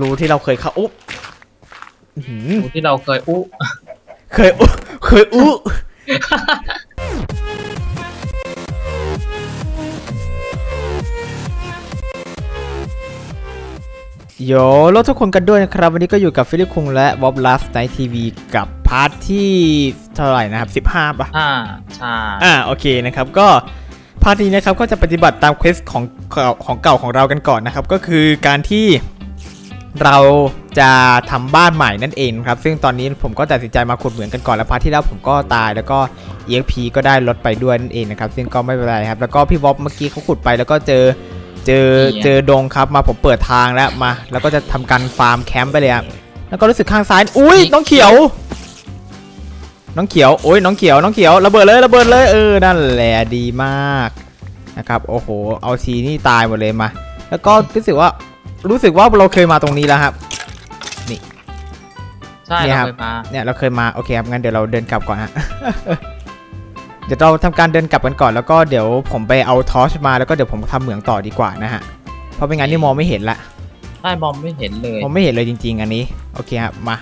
รูที่เราเคยเข้าอุ๊บอื้อหือที่เราเคยอู้เคยอุ๊เคยอุ๊โยโลทุกคนกันด้วยนะครับ วันนี้ก็อยู่กับฟิลิปคุงและวอบลัสไนทีวีกับพาร์ทที่เท่าไหร่นะครับ 15ป่ะห้าใช่อ่าโอเคนะครับก็พาร์ทนี้นะครับก็จะปฏิบัติตามเควสของเก่าของเก่าของเรากันก่อนนะครับ ก็คือการที่ เราจะทำบ้านใหม่นั่นเองครับ ซึ่งตอนนี้ผมก็ตัดสินใจมาขุดเหมืองกันก่อนแล้วพาร์ทที่แล้วผมก็ตายแล้วก็ EXP ก็ได้ลดไปด้วยนั่นเองนะครับ ซึ่งก็ไม่เป็นไรครับ แล้วก็พี่วอบเมื่อกี้เขาขุดไปแล้วก็เจอเจอเจอดงครับมาผมเปิดทางแล้วมา แล้วก็จะทำการฟาร์มแคมป์ไปเลยครับแล้วก็รู้สึกข้างซ้ายอุ้ยน้องเขียว น้องเขียวโอ้ยน้องเขียวน้องเขียวระเบิดเลยระเบิดเลยเออนั่นแหละดีมากนะครับโอ้โหเอาทีนี่ตายหมดเลยมา แล้วก็รู้สึกว่า รู้สึกว่าเราเคยมาตรงนี้แล้วครับ ใช่เนี่ยเราครับเคยมาเนี่ยเราเคยมาโอเคครับงั้นเดี๋ยวเราเดินกลับก่อนฮะ เดี๋ยวเราทำการเดินกลับกันก่อนแล้วก็เดี๋ยวผมไปเอาทอร์ชมาแล้วก็เดี๋ยวผมทำเหมืองต่อดีกว่านะฮะเพราะไม่งั้นนี่มองไม่เห็นละใช่มองไม่เห็นเลย ผมไม่เห็นเลยจริง ๆ อันนี้โอเคครับมา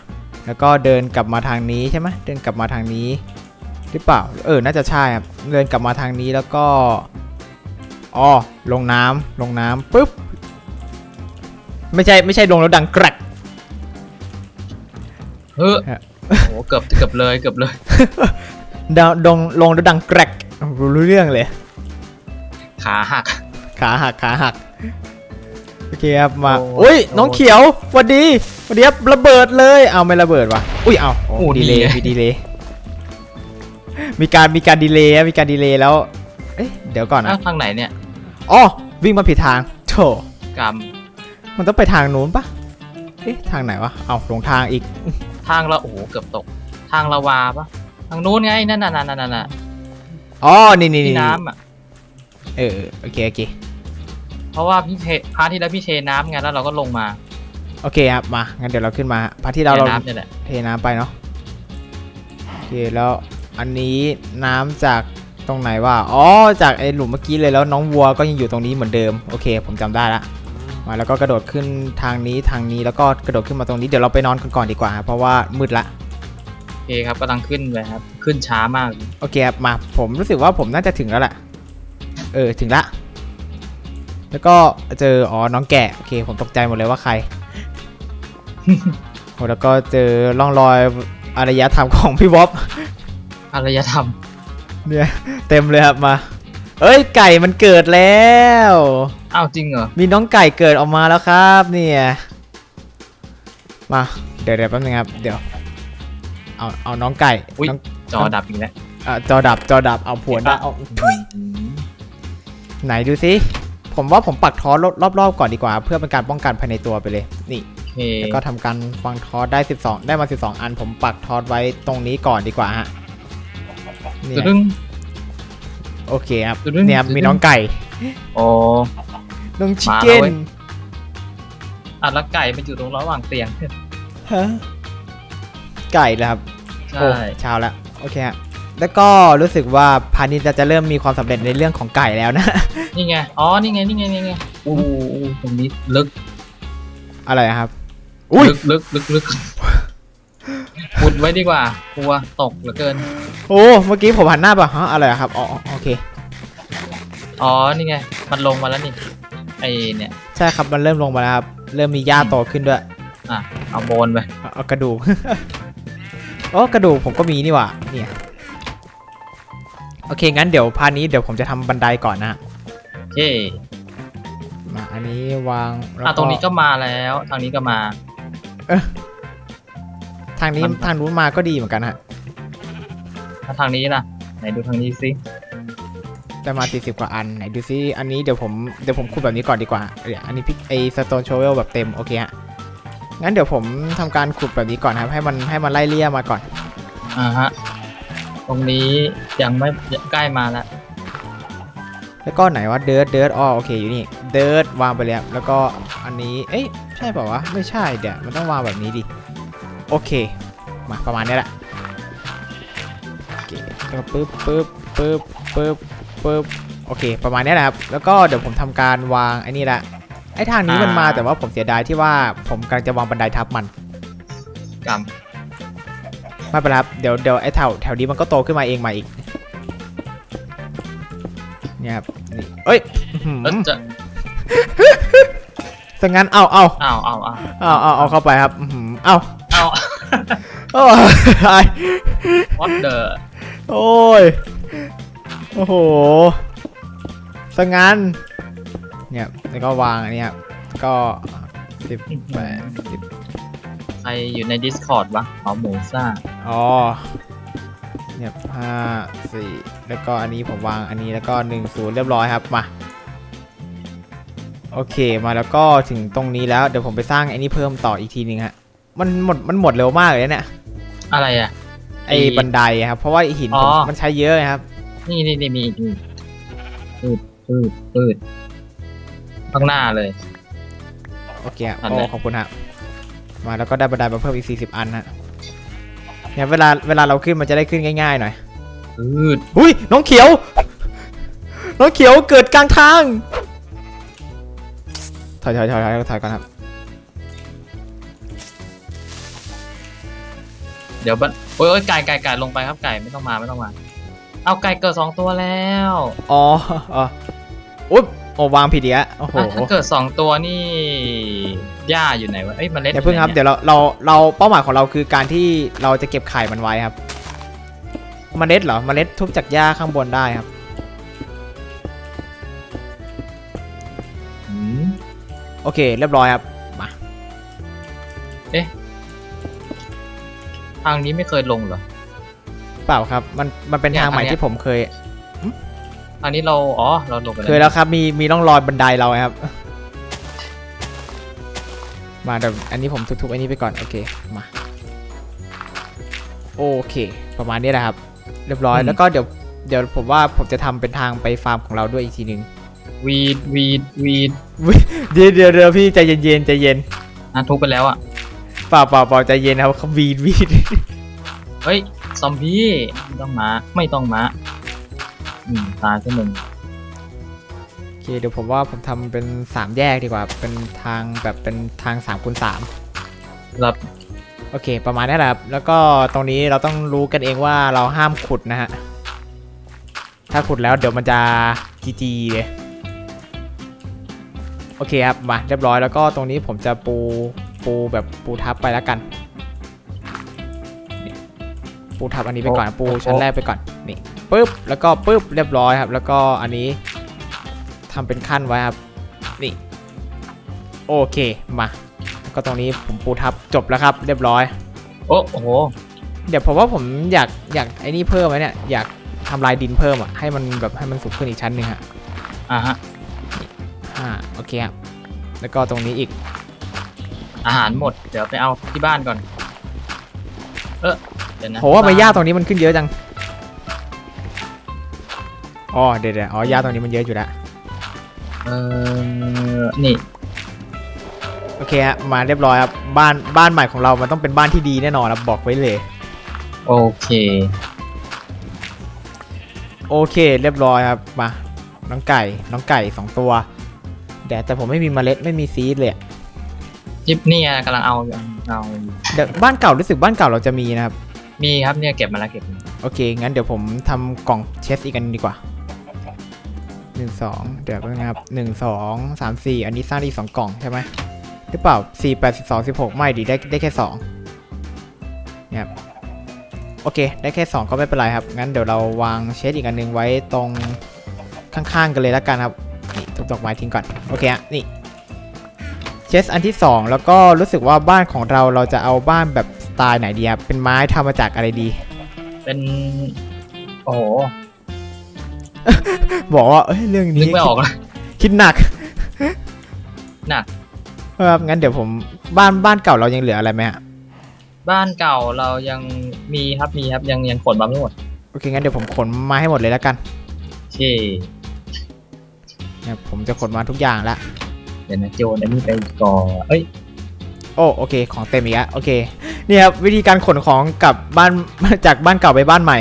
แล้วก็เดินกลับมาทางนี้ใช่ไหมเดินกลับมาทางนี้ หรือเปล่า เออ น่าจะใช่ครับเดินกลับมาทางนี้แล้วก็อ๋อลงน้ำลงน้ำปุ๊บ ไม่ใช่ไม่ใช่ลงแล้วดังแกรกเฮ้ยฮะโอ้โหเกือบเกือบเลยเกือบเลยดงดงลงแล้วดังแกรกรู้รู้เรื่องเลย ขาหัก ขาหักขาหักโอเคครับมาโอ้อุ้ยโอ้น้องเขียวหวัสดีหวัสดีครับระเบิดเลยเอาไม่ระเบิดว่ะอุ้ยเอาโอ้ดีเลยดีไงมีดีเลยมีการมีการดีเลยอะมีการดีเลยแล้วเอ๊ะเดี๋ยวก่อนนะอ้าวทางไหนเนี่ยอ๋อวิ่งมาผิดทางโถกรรม มันต้องไปทางนู้นปะเอ๊ะทางไหนวะ เอาหลงทางอีก ทางเราโอ้โหเกือบตก ทางละวาปะทางนู้นไงนั่นน่ะนั่นน่ะนั่นน่ะอ๋อ นี่นี่ที่นี่น้ำอะ เออ โอเค โอเค เพราะว่าพี่เทพาร์ทที่แล้วพี่เทน้ำไงแล้วเราก็ลงมาโอเคครับ มา งั้นเดี๋ยวเราขึ้นมาพาร์ทที่เราเทเราน้ำเนี่ยแหละ เทน้ำไปเนาะโอเคแล้วอันนี้น้ำจากตรงไหนวะอ๋อจากไอ้หลุมเมื่อกี้เลยแล้วน้องวัวก็ยังอยู่ตรงนี้เหมือนเดิม โอเค ผมจำได้ละ มาแล้วก็กระโดดขึ้นทางนี้ทางนี้แล้วก็กระโดดขึ้นมาตรงนี้เดี๋ยวเราไปนอนกันก่อนดีกว่าครับเพราะว่ามืดละโอเคครับกำลังขึ้นไปครับ ขึ้นช้ามากโอเคครับมาผมรู้สึกว่าผมน่าจะถึงแล้วแหละเออถึงละ แล้วก็เจออ๋อน้องแกะโอเคผมตกใจหมดเลยว่าใครโอ้แล้วก็เจอร่องรอยอารยธรรมของพี่บ๊อบอารยธรรมเนี่ยเต็มเลยครับมา เอ้ยไก่มันเกิดแล้ว อ้าวจริงเหรอ มีน้องไก่เกิดออกมาแล้วครับเนี่ยมาเดี๋ยวเดี๋ยวแป๊บนึงครับเดี๋ยวเอาเอาน้องไก่อุ๊ย น้องจอดับอีกแล้วอะจอดับจอดับเอาผวนได้เอาอืมไหนดูสิผมว่าผมปักทอสรอบๆก่อนดีกว่า เพื่อเป็นการป้องกันภายในตัวไปเลยนี่ โอเคแล้วก็ทำการวางทอสได้ 12 ได้มา 12 อัน ผมปักทอสไว้ตรงนี้ก่อนดีกว่าฮะเนี่ตึ้ยง โอเคครับตึ้งเนี่ยครับตึ้งมีน้องไก่ โอ้น้องชิคมาแล้วเก้นเว้ยอะแล้วไก่มันอยู่ตรงระหว่างเตียงฮะไก่แล้วครับใช่โอ้เช้าแล้วโอเคฮะแล้วก็รู้สึกว่าพาณิชย์จะเริ่มมีความสำเร็จในเรื่องของไก่แล้วนะนี่ไงอ๋อนี่ไงนี่ไงนี่ไงอู้อู้ตรงนี้ลึก อะไรนะครับอุ้ยลึกลึกลึกลึกขุดไว้ดีกว่า กลัวตกเหลือเกิน โอ้ เมื่อกี้ผมหันหน้าไปฮะอะไรอะครับ อ๋อโอ เค อ๋อ นี่ไง มันลงมาแล้วนี่ ไอเนี่ย ใช่ครับมันเริ่มลงมาแล้วครับ เริ่มมีหญ้าโตขึ้นด้วย อะ เอาโบนไป เอาเอากระดูก โอ้กระดูกผมก็มีนี่หว่าเนี่ยโอเค งั้นเดี๋ยวพาร์ทนี้เดี๋ยวผมจะทำบันไดก่อนนะฮะโอเคมาอันนี้วางแล้วอะ ตรงนี้ก็มาแล้ว ทางนี้ก็มา ทางนี้มัน ทางนู้นมาก็ดีเหมือนกันฮะถ้าทางนี้ล่ะ ไหนดูทางนี้สิ ได้มา40กว่าอันไหนดูซิอันนี้เดี๋ยวผมเดี๋ยวผมขุดแบบนี้ก่อนดีกว่าเดี๋ยวอันนี้พิกไอสโตนโชเวลแบบเต็มโอเคฮะงั้นเดี๋ยวผมทำการขุดแบบนี้ก่อนครับ ให้มันให้มันไล่เลี่ยมาก่อนอ่าฮะตรงนี้ยังไม่ใกล้มาแล้วแล้วก็ไหนว่าเดิร์ดเดิร์ดอ๋อโอเคอยู่นี่เดิร์ดวางไปแล้วแล้วก็อันนี้เอ๊ะใช่เปล่าวะไม่ใช่เดี๋ยวมันต้องวางแบบนี้ดิโอเค มาประมาณนี้แหละโอเคแล้วก็ปึ๊บปึ๊บปึ๊บปึ๊บ ปึ๊บโอเค ประมาณนี้แหละครับ แล้วก็เดี๋ยวผมทำการวางไอ้นี่ละไออ้ทางนี้มันมาอ่าแต่ว่าผมเสียดายที่ว่าผมกำลังจะวางบันไดทับมันกรรมไม่เป็นไรครับเดี๋ยวเดี๋ยวไอ้แถวแถวนี้มันก็โตขึ้นมาเองมาอีกเนี่ยครับนี่เอ้ยอื้อเออหือจะสังั้นเอาเอาอ้าวอ้าวอ้าวเอาเอาเอาเข้าไปครับอื้อหือเอาอ้าวโอ้ย what the โอ้ย โอ้โหสังั้นเนี่ยแล้วก็วางอันเนี้ยก็สิบแปดสิบใครอยู่ใน Discord วะอ๋อหมูซ่า อ๋อเนี่ยห้าสี่แล้วก็อันนี้ผมวางอันนี้แล้วก็หนึ่งศูนย์เรียบร้อยครับมาโอเคมาแล้วก็ถึงตรงนี้แล้วเดี๋ยวผมไปสร้างไอ้นี่เพิ่มต่ออีกทีนึงฮะมันหมดมันหมดเร็วมากเลยนะเนี่ยอะไรอะไอ้ไอ้บันไดอะครับเพราะว่าไอ้หินอ๋ผมอมันใช้เยอะไงครับ นี่นี่นี่มีอีกนี่ปืดปืดปืดข้างหน้าเลย โอเคครับอันโอ้ไหนขอบคุณครับมาแล้วก็ได้บันไดมาเพิ่มอีก 40 อันฮะเนี่ยเวลาเวลาเราขึ้นมันจะได้ขึ้นง่ายๆหน่อยปืดอุ้ยน้องเขียว น้องเขียวเกิดกลางทาง ถอยถอยถอยถอยถอยก่อนครับ เดี๋ยวบันโอ้ยโอ้ยไก่ไก่ไก่ลงไปครับไก่ไม่ต้องมาไม่ต้องมา เอาไก่เกิดสองตัวแล้วอ๋ออ๋ออุ๊บโอ้วางผิดอีกแล้วโอ้โหอะถ้าเกิดสองตัวนี่หญ้าอยู่ไหนวะเอ้ยเมล็ดอย่าเพิ่งครับอเดี๋ยวเราเราเราเป้าหมายของเราคือการที่เราจะเก็บไข่มันไว้ครับเมล็ดเหรอเมล็ดทุบจากหญ้าข้างบนได้ครับ อืมโอเค เรียบร้อยครับมาทางนี้ไม่เคยลงเหรอ เปล่าครับ มันมันเป็นเนี่ยทางใหม่อันเนี้ย ที่ผมเคยทางนี้เราอ๋อเราลงไปเคยแล้วครับ มีมีร่องรอยบันไดเราครับ มาเดี๋ยวอันนี้ผมทุบๆอันนี้ไปก่อน โอเค มา โอเค ประมาณนี้แหละครับ เรียบร้อย แล้วก็เดี๋ยวเดี๋ยวผมว่าผมจะทำเป็นทางไปฟาร์มของเราด้วยอีกทีหนึ่งวีดวีดวีดเดี๋ยวเดี๋ยวเดี๋ยวพี่ใจเย็นๆใจเย็นอะทุบไปแล้วอะเปล่าเปล่าเปล่าใจเย็นครับเขาวีดวีด เฮ้ย ซอมบี้ไม่ต้องมาไม่ต้องมาอืมตายซะมึงโอเคเดี๋ยวผมว่าผมทำเป็นสามแยกดีกว่า เป็นทางแบบเป็นทางสามคูณสามรับโอเค ประมาณนี้แหละครับแล้วก็ตรงนี้เราต้องรู้กันเองว่าเราห้ามขุดนะฮะ ถ้าขุดแล้วเดี๋ยวมันจะจีจีเลยโอเคครับมาเรียบร้อยแล้วก็ตรงนี้ผมจะปูปูแบบปูทับไปแล้วกันนี่ ปูทับอันนี้ไปก่อนปูชั้นแรกไปก่อนนี่ปึ๊บแล้วก็ปึ๊บเรียบร้อยครับ แล้วก็อันนี้ทำเป็นขั้นไว้ครับนี่โอเคมาก็ตรงนี้ผมปูทับจบแล้วครับ เรียบร้อย โอ้โอ้โหเดี๋ยวผมว่าผมอยากอยากไอ้นี่เพิ่มไหมเนี่ยอยากทำลายดินเพิ่มอะให้มันแบบให้มันสูงขึ้นอีกชั้นหนึ่งฮะอะฮะอ่าโอเคครับแล้วก็ตรงนี้อีก อาหารหมด เดี๋ยวไปเอาที่บ้านก่อน เออเดี๋ยวนะโหว่าใบหญ้าตรงนี้มันขึ้นเยอะจัง อ๋อเดี๋ยวเดี๋ยวอ๋อหญ้าตรงนี้มันเยอะอยู่แล้วเออนี่โอเคฮะมาเรียบร้อยครับบ้านบ้านใหม่ของเรา มันต้องเป็นบ้านที่ดีแน่นอนครับบอกไว้เลย โอเค โอเค เรียบร้อยครับมา น้องไก่ น้องไก่สองตัวแต่แต่ผมไม่มีเมล็ดไม่มีซีดเลยอะจิบเนี่ยกำลังเอาอยู่เอาอยู่เดี๋ยวบ้านเก่ารู้สึกบ้านเก่าเราจะมีนะครับ มีครับเนี่ยเก็บมาแล้วเก็บมาโอเค งั้นเดี๋ยวผมทำกล่องเชสอีกอันดีกว่าหนึ่งสองเดี๋ยวแป๊บนะครับหนึ่งสองสามสี่อันนี้สร้างได้อีกสองกล่องใช่ไหมหรือเปล่าสี่แปดสิบสองสิบหกไม่ดีได้ได้แค่สองเนี่ยครับโอเค ได้แค่สองก็ไม่เป็นไรครับ งั้นเดี๋ยวเราวางเชสอีกอันหนึงไว้ตรงข้างๆกันเลยแล้วกันครับนี่ทุบดอกไม้ทิ้งก่อนโอเคฮะนี่เชสอันที่สองแล้วก็รู้สึกว่าบ้านของเราเราจะเอาบ้านแบบ ตล์ไหนดีครับเป็นไม้ทำมาจากอะไรดี เป็น โอ้โหบอกว่าเอ้ยเรื่องนึนี้กไม่ออกแล้วคิดหนักหนัก ครับงั้นเดี๋ยวผมบ้านบ้านเก่าเรายังเหลืออะไรไหมฮะบ้านเก่าเรายังมีครับมีครับยังยังขนมาไม่หมดโอเคงั้นเดี๋ยวผมขนมาให้หมดเลยแล้วกันโอเคเนี่ยผมจะขนมาทุกอย่างละ เดี๋ยวนะโจนอันนี้ไปก่อนเอ้ย โอ้โอเค ของเต็มอีกแล้วโอเคเนี่ยครับวิธีการขนของกลับบ้านจากบ้านเก่าไปบ้านใหม่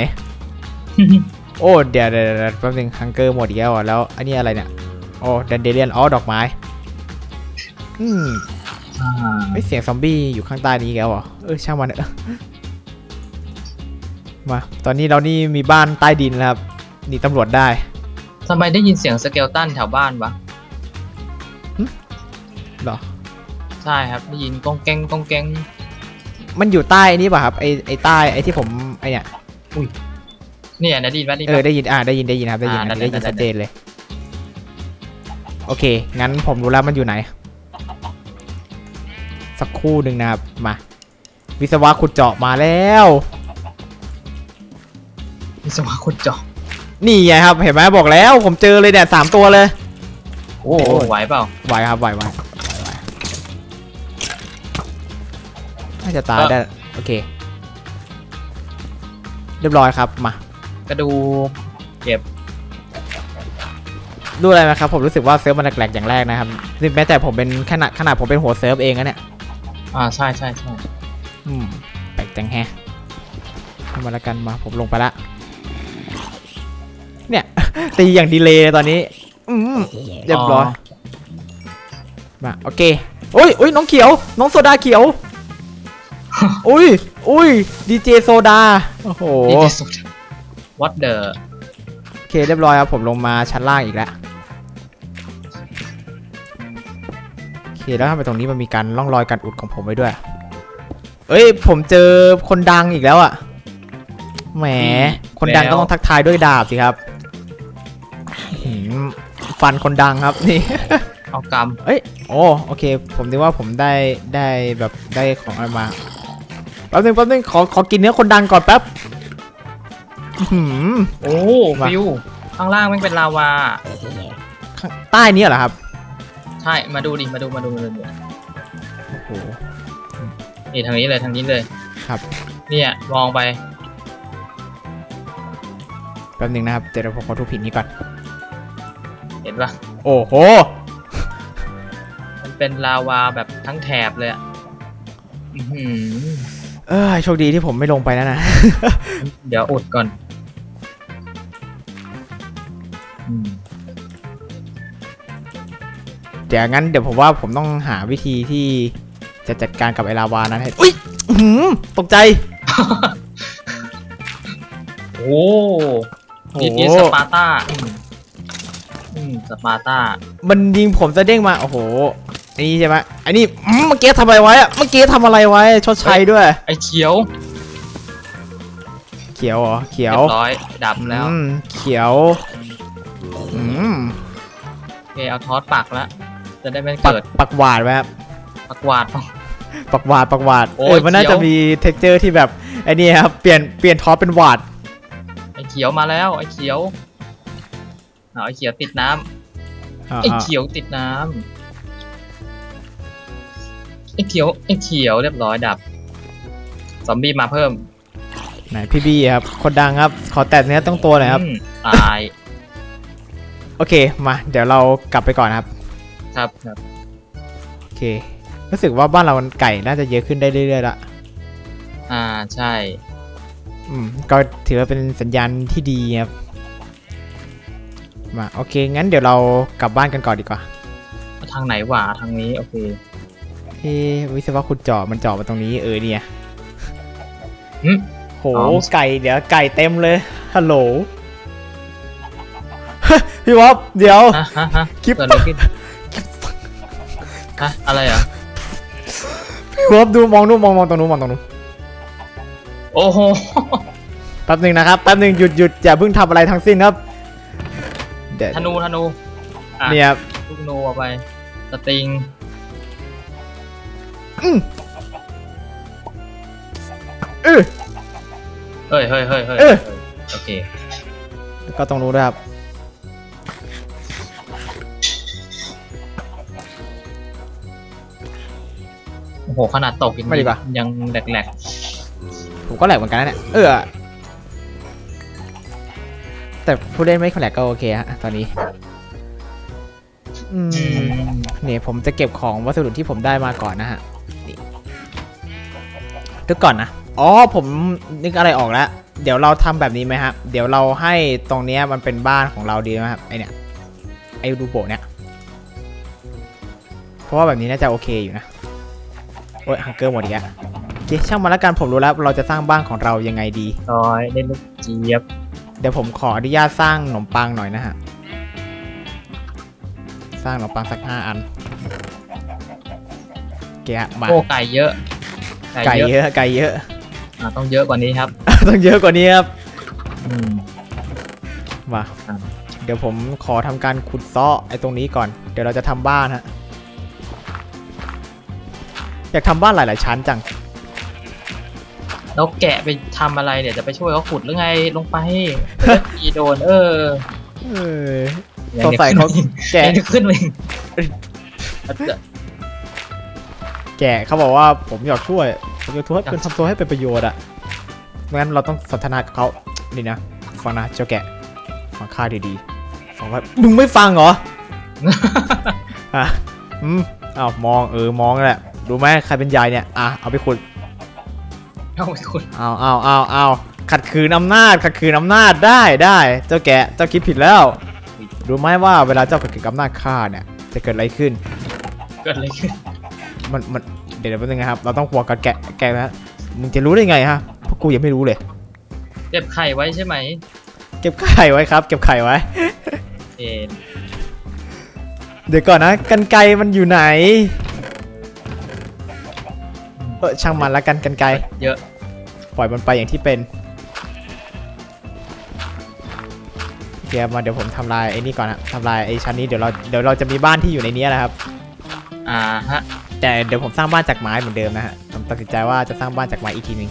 โอ้เดี๋ยวเดี๋ยวเดี๋ยวแป๊บนึงฮังเกอร์หมดอีกแล้วอะแล้วอันนี้อะไรเนี่ยโอ้ดันเดเลียนอ๋อดอกไม้ อืมอ่าไม่เสียงซอมบี้อยู่ข้างใต้นี้อีกแล้วเหรอเออช่างมันเถอะมา ตอนนี้เรานี่มีบ้านใต้ดินแล้วครับหนีตำรวจได้ทำไมได้ยินเสียงสเกลตันแถวบ้านวะเหรอ ใช่ครับได้ยินกองแกงกองแกง มันอยู่ใต้นี่ป่ะครับไอไอใต้ไอที่ผมไอเนี่ยเนี่ยนะไดีนปะไดีนเออปะได้ยินอ่าได้ยินได้ยินครับได้ยินอ่าอันนี้ได้ได้ได้ยินได้ชัดเจนเลย โอเค งั้นผมรู้แล้วมันอยู่ไหน สักครู่หนึ่งนะครับมา วิศวะขุดเจาะมาแล้ววิศวะขุดเจาะนี่ไงครับ เห็นไหมบอกแล้ว ผมเจอเลยเนี่ยสามตัวเลย โอ้โหไหวเปล่าไหวครับไหวไหวาจะตายเอ่อได้ โอเค เรียบร้อยครับ มากระดูกเก็บดูอะไรไหมครับ ผมรู้สึกว่าเซิร์ฟมันแหลกๆอย่างแรกนะครับซึ่งแม้แต่ผมเป็นขนาดขนาดผมเป็นหัวเซิร์ฟเองนะเนี่ย อ่าใช่ใช่ใช่อืมแปลกจังแฮะเข้ามาแล้วกันมาผมลงไปละ เนี่ย ตีอย่างดีเลยตอนนี้ อืมเรียบร้อยมาโอเคอุ้ยอุ้ยน้องเขียว น้องโซดาเขียว อุ้ยอุ้ยดีเจโซดา โอ้โห ดีที่สุด what the โอเคเรียบร้อยครับผมลงมาชั้นล่างอีกแล้วโอเคแล้วทำไมตรงนี้มันมีการล่องรอยการอุดของผมไว้ด้วย เอ้ยผมเจอคนดังอีกแล้วอะแหม คนดังก็ต้องทักทายด้วยดาบสิครับหืมฟันคนดังครับนี่ เอากเอ้ย โอ้ โอเค ผมนึกว่าผมได้ ได้แบบ ได้ของอะไรมา แป๊บนึงแป๊บนึงขอขอกินเนื้อคนดังก่อนแป๊บอื้อหืมำโอ้มา ฟิวข้างล่างมันเป็นลาวา ข้างใต้นี้เหรอครับใช่มาดูดิมาดูมาดูมาดูโอ้โห นี่ทางนี้เลยทางนี้เลยครับ เนี่ยมองไปแป๊บนึงนะครับเดี๋ยวผมขอทุบผิดนี้ก่อนเห็นปะโอ้โหมันเป็นลาวาแบบทั้งแถบเลยอะอื้อหือ เออโชคดีที่ผมไม่ลงไปนั่นนะ เดี๋ยวอุดก่อนอืมเดี๋ยวงั้นเดี๋ยวผมว่าผมต้องหาวิธีที่จะจัดการกับไอลาวานั้นให้อุ้ยอื้อหือตกใจโอ้โอ้ดิโหดิสปาร์ต้าอืมอืมสปาร์ต้ามันยิงผมจะเด้งมา โอ้โหอั นนี้ใช่ไหมอันนี้อืมเมื่อกี้ทำอะไรไว้อะเมื่อกี้ทำอะไรไว้ชดใช้ด้วย ไอ้เขียวเขียวเหรอเขียเรีวยบร้อยดับแล้วอืมเขียวอืมโอเคเอาทอสปักแล้วจะได้ไม่ปักเกิดปักหวาดไว้ครับปักหวาด ปักหวาดปักหวาดโอ้ยเออมันน่าเขียวจะมีเท็กเจอร์ที่แบบไอ้นี่ครับเปลี่ยนเปลี่ยนท็อปเป็นหวาดไอ้เขียวมาแล้ว ไอ้เขียวเอาไอ้เขียวติดน้ำอ่าไอ้อ่าเขียวติดน้ำ ไอ้เขียวไอ้เขียวเรียบร้อยดับ ซอมบี้มาเพิ่มไหนพี่บี้ครับคนดังครับ ขอแตะเนื้อต้องตัวหน่อยครับอืมตายโอเคมาเดี๋ยวเรากลับไปก่อนนะครับครับครับ โอเค รู้สึกว่าบ้านเรามันไก่น่าจะเยอะขึ้นได้เรื่อยๆละอ่าใช่อืมก็ถือว่าเป็นสัญญาณที่ดีครับมาโอเคงั้นเดี๋ยวเรากลับบ้านกันก่อนดีกว่า ทางไหนหว่าทางนี้โอเค เฮ้วิศวะขุดเจาะมันเจาะมาตรงนี้เออเนี่ยหึ โหอ๋อไก่เดี๋ยวไก่เต็มเลยฮัลโหล พี่วอฟเดี๋ยว ฮะฮะฮะคลิป เกิดอะไรขึ้นฮะอะไรเหรอพี่วอฟดูมองนู่นมองมองตรงนู้นมองตรงนู้นโอ้โห แป๊บหนึ่งนะครับแป๊บหนึ่งหยุดหยุดอย่าเพิ่งทำอะไรทั้งสิ้นครับเดี๋ยวธนูธนู อะ เนี่ยครับลูกธนูเอาไป สติง เออ เฮ้ยเฮ้ยเฮ้ยเฮ้ยเออ โอเคแล้วก็ตรงนู้นด้วยครับ โอ้โหขนาดตกยังไม่ดีกว่า ยังแหลกผมก็แหลกเหมือนกันนะเนี่ย เออ แต่ผู้เล่นไม่ค่อยแหลกก็โอเคฮะ ตอนนี้ อืๆอืม มเนี่ยผมจะเก็บของวัสดุที่ผมได้มาก่อนนะฮะ นี่ดูก่อนนะ อ๋อผมนึกอะไรออกแล้ว เดี๋ยวเราทำแบบนี้ไหมครับ เดี๋ยวเราให้ตรงเนี้ยมันเป็นบ้านของเราดีไหมครับไอเนี่ยไอรูโบะเนี่ยผราะว่าแบบนี้น่าจะโอเคอยู่นะ โอ้ยฮังเกอร์หมดอีกแล้วโอเคช่างมันแล้วกันผมรู้แล้วเราจะสร้างบ้านของเรายังไงดีร้อยเล่นลูกเจี๊ยบ เดี๋ยวผมขออนุญาตสร้างขนมปังหน่อยนะฮะ สร้างขนมปังสักห้าอันโอเคฮะมาโอ้ไก่เยอะ ไก่เยอะไก่เยอะ อ่าต้องเยอะกว่านี้ครับ ต้องเยอะกว่านี้ครับอืม มาอะเดี๋ยวผมขอทำการขุดเซาะไอ้ตรงนี้ก่อน เดี๋ยวเราจะทำบ้านฮะอยากทำบ้านหลาย ๆ ชั้นจัง แล้วแกะไปทำอะไรเดี๋ยวจะไปช่วยเขาขุดหรือไงลงไปอีโดน เออเออ สงสัยเขาแกะ แกะขึ้นไป แกะเขาบอกว่าผมอยากช่วยผมอยากช่วยให้เป็นทำตัวให้เป็นประโยชน์อะไม่งั้นเราต้องสนทนากับเขานี่นะฟังนะเจ้าแกะฟังข้าดีๆฟังว่ามึงไม่ฟังเหรออะอืมอ้าวมองเออมองนั่นแหละรู้ไหมใครเป็นยายเนี่ยอะเอาไปขุดเอาไปขุดเอาเอาเอาเอาขัดขืนอำนาจขัดขืนอำนาจได้ได้ เจ้าแกะเจ้าคิดผิดแล้วรู้ไหมว่าเวลาเจ้าขัดขืนอำนาจข้าเนี่ยจะเกิดอะไรขึ้น เกิดอะไรขึ้น มันมันเดี๋ยวเดี๋ยวแป๊บนึงนะครับ เราต้องพวกกับแกะแกะนะมึงจะรู้ได้ไงฮะเพราะกูยังไม่รู้เลย เก็บไข่ไว้ใช่ไหม เก็บไข่ไว้ครับ เก็บไข่ไว้ เอ็นเดี๋ยวก่อนนะกันไกรมันอยู่ไหนเออช่างมันละกันกันไกรเยอะ ปล่อยมันไปอย่างที่เป็นโอเคครับมาเดี๋ยวผมทำลายไอ้นี่ก่อนนะทำลายไอ้ชั้นนี้เดี๋ยวเราเดี๋ยวเราจะมีบ้านที่อยู่ในนี้นะครับ อ่าฮะ แต่เดี๋ยวผมสร้างบ้านจากไม้เหมือนเดิมนะฮะผมตัดสินใจว่าจะสร้างบ้านจากไม้อีกทีหนึง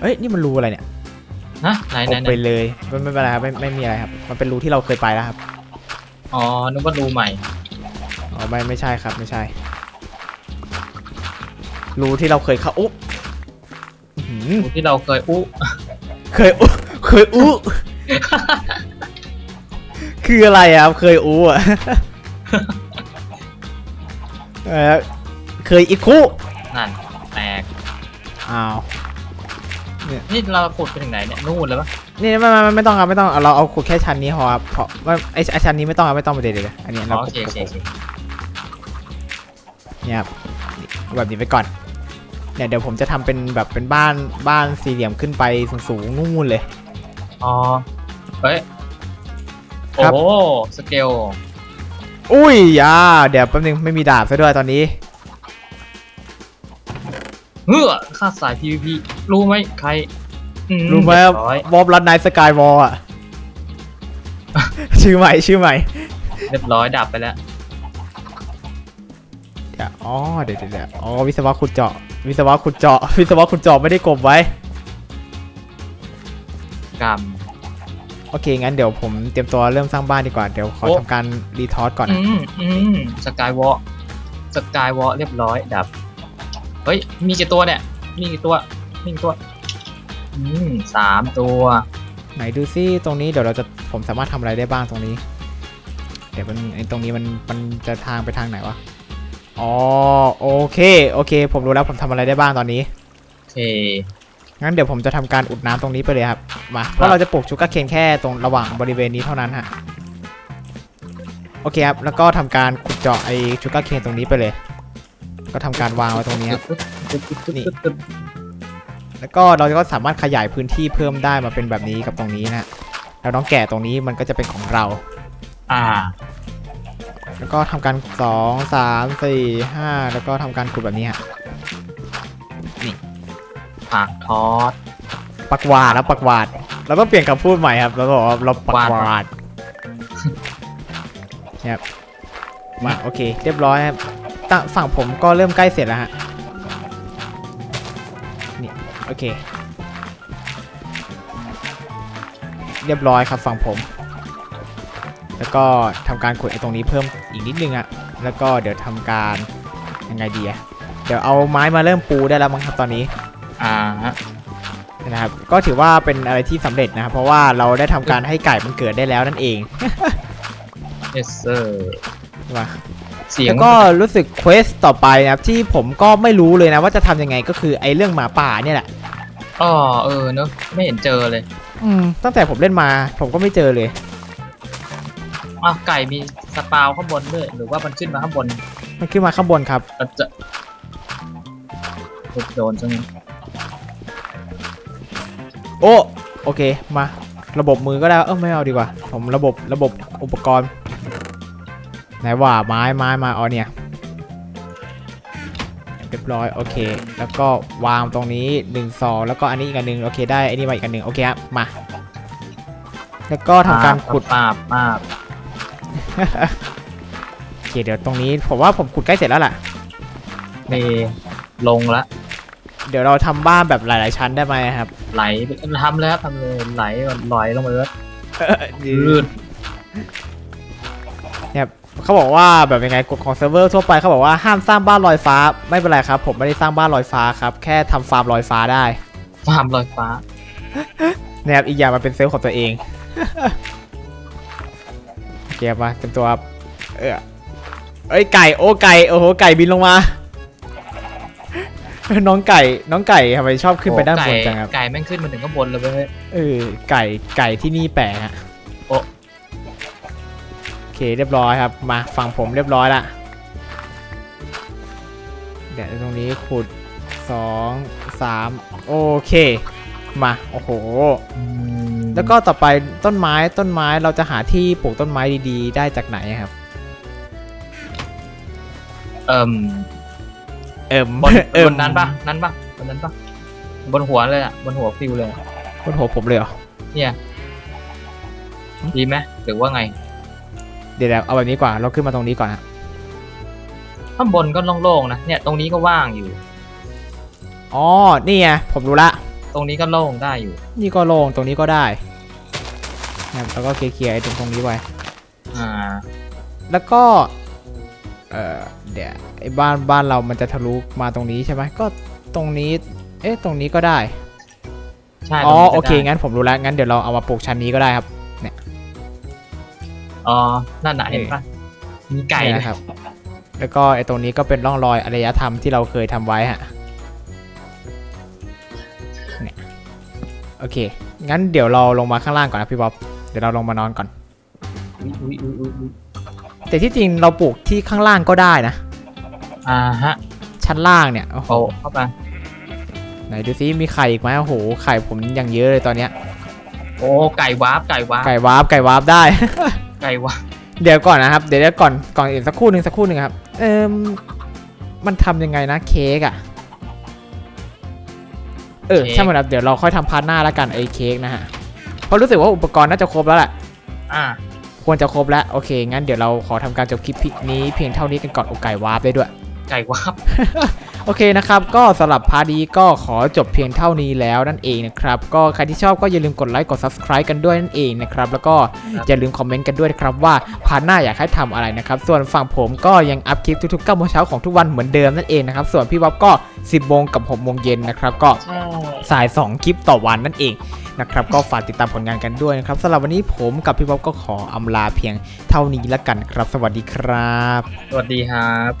เอ้ยนี่มันรูอะไรเนี่ยฮะไหนไหอนอกไหนไปเลยไม่ไม่เป็นไรครับไม่ไม่มีอะไรครับ มันเป็นรูที่เราเคยไปแล้วครับอ๋อนึกว่ารูใหม่ อ๋อไม่ไม่ใช่ครับไม่ใช่ รูที่เราเคยเข้าอุ๊บอื้อหือรูที่เราเคยอู้ เคยอุ๊เคยอุ๊ คืออะไรอะครับเคยอุ๊อะ เออเคยอีกคุนั่นแตกอ้าวนี่เราขุดไปถึงไหนเนี่ยนู่นแล้วปะนี่ไม่ไม่ไม่ไม่ต้องครับไม่ต้องเอาเราเอาขุดแค่ชั้นนี้พอครับเพราะว่าไอ้ไอ้ชั้นนี้ไม่ต้องครับไม่ต้องไปเดี๋ยวเดี๋ยวอันนี้อ๋เราอโอขุดเคโอเคขุดโอเคเนี่ยครับนี่แบบนี้ไปก่อนเนี่ยเดี๋ยวผมจะทำเป็นแบบเป็นบ้านบ้านสี่เหลี่ยมขึ้นไปสูงๆนู่นเลยอ๋อเฮ้ยครัโอ้บโหสเกล อุ้ยอ่าเดี๋ยวแป๊บนึงไม่มีดาบซะด้วยตอนนี้ เฮ้อค่าสาย PVP รู้ไหมใครอืรู้ไหมเยบร้อยวอลรัดไนสกายวอลอะชื่อใหม่ชื่อใหม่เรียบร้อยดับไปแล้ว เดี๋ยวอ๋อเดี๋ยวเดี๋ยวเดี๋ยวอ๋อวิศวะขุดเจาะ วิศวะขุดเจาะ วิศวะขุดเจาะไม่ได้กลบไว้ กรรม โอเค งั้นเดี๋ยวผมเตรียมตัวเริ่มสร้างบ้านดีกว่า เดี๋ยวขอโอ้ทำการรีทอสก่อนอืนะมอืมสกายวอล์สกายวอล์เรียบร้อยดับ เฮ้ย มีกี่ตัวเนี่ย มีกี่ตัว มีกี่ตัว อืมสามตัว ไหนดูซิตรงนี้เดี๋ยวเราจะผมสามารถทำอะไรได้บ้างตรงนี้ เดี๋ยวมันไอ้ตรงนี้มันมันจะทางไปทางไหนวะ อ๋อโอเค โอเค ผมรู้แล้วผมทำอะไรได้บ้างตอนนี้ โอเค งั้นเดี๋ยวผมจะทำการอุดน้ำตรงนี้ไปเลยครับ มา เพราะเราจะปลูกชูการ์เคนแค่ตรงระหว่างบริเวณนี้เท่านั้นฮะ โอเคครับ แล้วก็ทำการขุดเจาะไอชูการ์เคนตรงนี้ไปเลย ก็ทำการวางไว้ตรงนี้ครับ นี่ แล้วก็เราก็สามารถขยายพื้นที่เพิ่มได้มาเป็นแบบนี้กับตรงนี้นะฮะแล้วน้องแก่ตรงนี้มันก็จะเป็นของเรา อ่า แล้วก็ทำการสองสามสี่ห้าแล้วก็ทำการขุดแบบนี้ฮะ ปากทอด ปักหวาดแล้วปักหวาด เราต้องเปลี่ยนคำพูดใหม่ครับเราบอกว่าเราปักหวาดเนี่ยครับมาโอเค เรียบร้อยครับตั้งฝั่งผมก็เริ่มใกล้เสร็จแล้วฮะนี่โอเค เรียบร้อยครับฝั่งผม แล้วก็ทำการขุดไอ้ตรงนี้เพิ่มอีกนิดนึงอะแล้วก็เดี๋ยวทำการยังไงดีอะเดี๋ยวเอาไม้มาเริ่มปูได้แล้วมั้งครับตอนนี้อ่าฮะ นะครับ ก็ถือว่าเป็นอะไรที่สำเร็จนะครับ เพราะว่าเราได้ทำการให้ไก่มันเกิดได้แล้วนั่นเอง yes sir ว่าเสียงแล้วก็รู้สึกเควสต่อไปนะครับที่ผมก็ไม่รู้เลยนะว่าจะทำยังไงก็คือไอ้เรื่องหมาป่าเนี่ยแหละอ๋อเออเนอะไม่เห็นเจอเลย อืมตั้งแต่ผมเล่นมา ผมก็ไม่เจอเลยอ้าวไก่มีสปาวข้างบนด้วยหรือว่ามันขึ้นมาข้างบน มันขึ้นมาข้างบนครับก็จะโดนจังโอ้โอเคมา ระบบมือก็ได้เออไม่เอาดีกว่า ผมระบบระบบอุปกรณ์ไหนว่าไม้ไม้มาอ๋อเนี่ยเรียบร้อยโอเค แล้วก็วางตรงนี้1 2แล้วก็อันนี้อีกอันหนึ่งโอเคได้อันนี้มาอีกอันหนึ่งโอเคครับมา แล้วก็ทำการขุดปาบปาบโอเคเดี๋ยวตรงนี้ผมว่าผมขุดใกล้เสร็จแล้วล่ะเนลงละ เดี๋ยวเราทำบ้านแบบหลาย ๆ ชั้นได้ไหมครับไหลไปทำแล้วทำเลยไหลไหลลงมาเลยยืยืดดเนี่ยเขาบอกว่าแบบยังไงกฎของเซิร์ฟเวอร์ทั่วไปเขาบอกว่าห้ามสร้างบ้านลอยฟ้าไม่เป็นไรครับ ผมไม่ได้สร้างบ้านลอยฟ้าครับ แค่ทำฟาร์มลอยฟ้าได้ฟาร์มลอยฟ้านะครับอีกอย่างมันเป็นเซลล์ของตัวเอง โอเคมาเต็มตัวครับเออเอ้ยไก่โอ้ไก่โอ้โหไก่บินลงมา น้องไก่น้องไก่ทำไมชอบขึ้นไปด้านบนจังครับไก่แม่งขึ้นมาถึงข้างบนเลยเว้ยเออไก่ไก่ที่นี่แปลกอะโอ้โอเคเรียบร้อยครับ มาฝั่งผมเรียบร้อยละเดี๋ยวตรงนี้ขุดสองสามโอเค มาโอ้โหอืมแล้วก็ต่อไปต้นไม้ต้นไม้เราจะหาที่ปลูกต้นไม้ดีๆ ได้จากไหนอะครับ เอิ่ม เอิมบนเอิบมนนั้นปะนั้นปะบนนั้นปะบนหัวเลยอะบนหัวฟิวเลยอะบนหัวผมเลยเหรอเนี่ยดีไหมหรือว่าไง เดี๋ยวๆเอาแบบนี้กว่า เราขึ้นมาตรงนี้ก่อนฮะข้างบนก็โล่งๆนะเนี่ยตรงนี้ก็ว่างอยู่ อ๋อ นี่ไง ผมรู้ละ ตรงนี้ก็โล่งได้อยู่นี่ก็โล่งตรงนี้ก็ได้นะครับแล้วก็เคลียร์ๆไอ้ตรงตรงนี้ไว้ อ่า แล้วก็ เออเดี๋ยวไอ้บ้านบ้านเรามันจะทะลุมาตรงนี้ใช่ไหมก็ตรงนี้ เอ๊ะตรงนี้ก็ได้ใช่อ๋อตรงนี้ก็โอเคได้งั้นผมรู้แล้วงั้นเดี๋ยวเราเอามาปลูกชั้นนี้ก็ได้ครับอ๋อนั่นน่ะเห็นปะมีไก่นี่ด้วยนะครับ แล้วก็ไอ้ตรงนี้ก็เป็นร่องรอยอารยธรรมที่เราเคยทำไว้ฮะเนี่ยโอเค งั้นเดี๋ยวเราลงมาข้างล่างก่อนนะพี่บ๊อบเดี๋ยวเราลงมานอนก่อนอุ๊ยอุ๊ยอุ๊ยอุ๊ยอุ๊ย แต่ที่จริงเราปลูกที่ข้างล่างก็ได้นะ อ่าฮะชั้นล่างเนี่ยโอ้โหโอ้เข้าไปไหนดูซิมีไข่อีกไหมโอ้โหไข่ผมอย่างเยอะเลยตอนเนี้ยโอ้ไก่วาร์ปไก่วาร์ปไก่วาร์ปไก่วาร์ปได้ ไก่วาร์ปเดี๋ยวก่อนนะครับ เดี๋ยวเดี๋ยวก่อนก่อนอื่นสักครู่หนึ่งสักครู่หนึ่งครับ เอิมมันทำยังไงนะเค้กอะเออช่างมันครับเดี๋ยวเราค่อยทำพาร์ทหน้าแล้วกันไอ้เค้กนะฮะเพราะรู้สึกว่าอุปกรณ์น่าจะครบแล้วแหละ อ่า ควรจะครบแล้วโอเค งั้นเดี๋ยวเราขอทำการจบคลิปนี้เพียงเท่านี้กันก่อนโอไก่วาร์ปได้ด้วย ไก่วาร์ป โอเคนะครับ ก็สำหรับพาร์ทนี้ก็ขอจบเพียงเท่านี้แล้วนั่นเองนะครับ ก็ใครที่ชอบก็อย่าลืมกดไลค์กด subscribe กันด้วยนั่นเองนะครับ แล้วก็อย่าลืมคอมเมนต์กันด้วยนะครับว่าพาร์ทหน้าอยากให้ทำอะไรนะครับ ส่วนฝั่งผมก็ยังอัพคลิปทุกๆ9โมงเช้าของทุกวันเหมือนเดิมนั่นเองนะครับ ส่วนพี่บ๊อบก็ 10โมงกับ6โมงเย็นนะครับ ก็ใช่สาย 2 คลิปต่อวันนั่นเองนะครับ ก็ฝากติดตามผลงานกันด้วยนะครับสำหรับวันนี้ผมกับพี่บ๊อบก็ขออำลาเพียงเท่านี้ละกันครับ สวัสดีครับ สวัสดีครับ